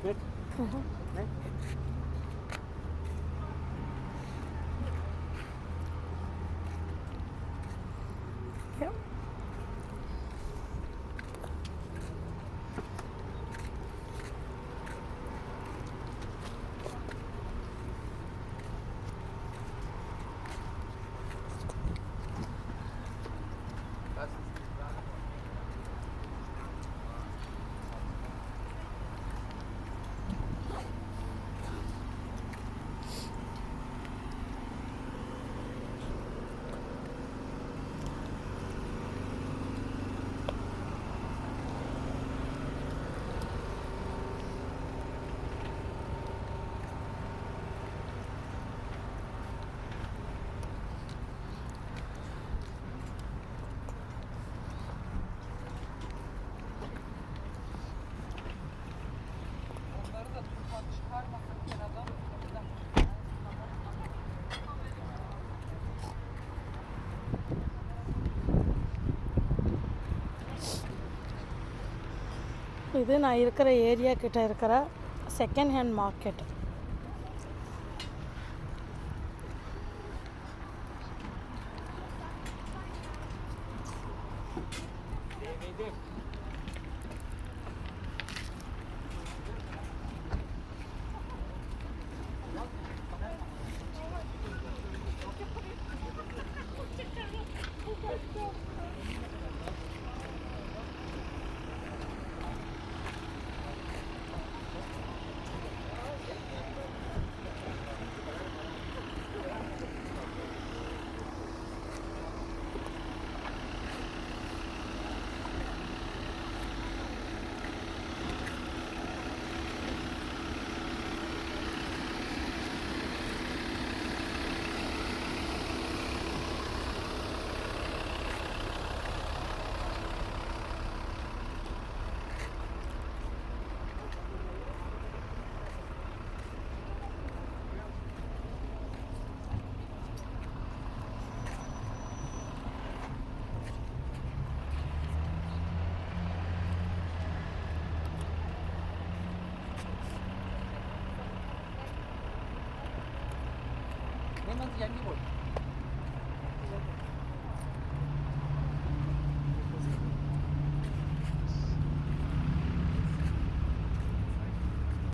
Schmeckt? Mhm. இது நான் இருக்கிற ஏரியா கிட்ட இருக்கிற second hand market Memang yang ni pun.